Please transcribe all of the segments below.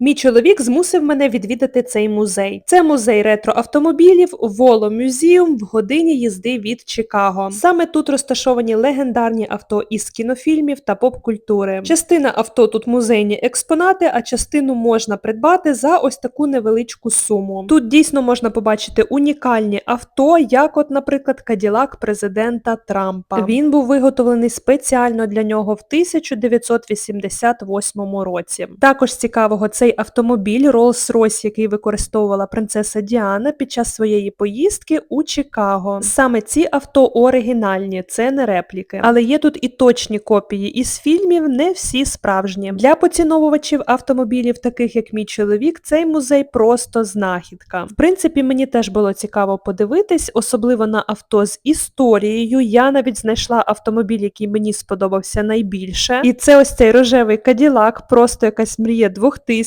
Мій чоловік змусив мене відвідати цей музей. Це музей ретроавтомобілів Воло Мюзіум в годині їзди від Чикаго. Саме тут розташовані легендарні авто із кінофільмів та поп-культури. Частина авто тут музейні експонати, а частину можна придбати за ось таку невеличку суму. Тут дійсно можна побачити унікальні авто, як, от, наприклад, Каділак президента Трампа. Він був виготовлений спеціально для нього в 1988 році. Також цікавого цей автомобіль Rolls-Royce, який використовувала принцеса Діана під час своєї поїздки у Чикаго. Саме ці авто оригінальні, це не репліки. Але є тут і точні копії із фільмів, не всі справжні. Для поціновувачів автомобілів, таких як мій чоловік, цей музей просто знахідка. В принципі, мені теж було цікаво подивитись, особливо на авто з історією. Я навіть знайшла автомобіль, який мені сподобався найбільше. І це ось цей рожевий Каділак, просто якась мрія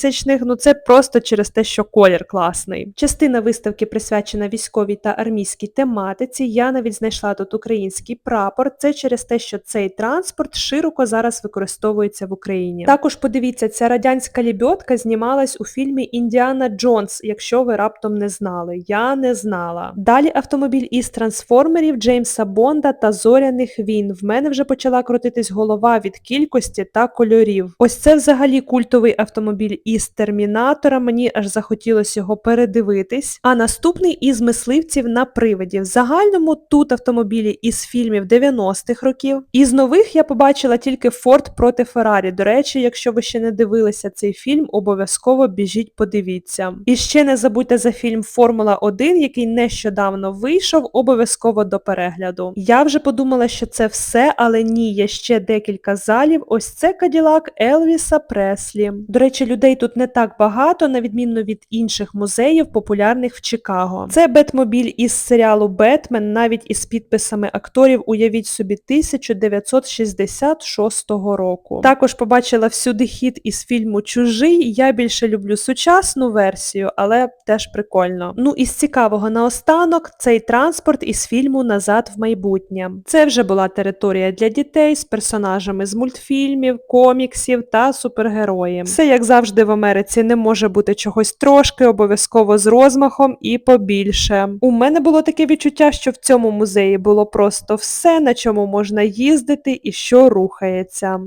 2000-х, ну це просто через те, що колір класний. Частина виставки присвячена військовій та армійській тематиці. Я навіть знайшла тут український прапор. Це через те, що цей транспорт широко зараз використовується в Україні. Також подивіться, ця радянська лібьотка знімалась у фільмі Індіана Джонс, якщо ви раптом не знали. Я не знала. Далі автомобіль із трансформерів Джеймса Бонда та зоряних війн. В мене вже почала крутитись голова від кількості та кольорів. Ось це взагалі культовий автомобіль із термінатора. Мені аж захотілося його передивитись. А наступний із мисливців на привидів. В загальному тут автомобілі із фільмів 90-х років. Із нових я побачила тільки Форд проти Феррарі. До речі, якщо ви ще не дивилися цей фільм, обов'язково біжіть, подивіться. І ще не забудьте за фільм Формула 1, який нещодавно вийшов, обов'язково до перегляду. Я вже подумала, що це все, але ні, є ще декілька залів. Ось це Каділак Елвіса Преслі. До речі, людей тут не так багато, на відміну від інших музеїв, популярних в Чикаго. Це Бетмобіль із серіалу Бетмен, навіть із підписами акторів, уявіть собі, 1966 року. Також побачила всюди хід із фільму Чужий. Я більше люблю сучасну версію, але теж прикольно. Ну із цікавого наостанок цей транспорт із фільму Назад в майбутнє. Це вже була територія для дітей з персонажами з мультфільмів, коміксів та супергероїв. Все як завжди в Америці не може бути чогось трошки, обов'язково з розмахом і побільше. У мене було таке відчуття, що в цьому музеї було просто все, на чому можна їздити і що рухається.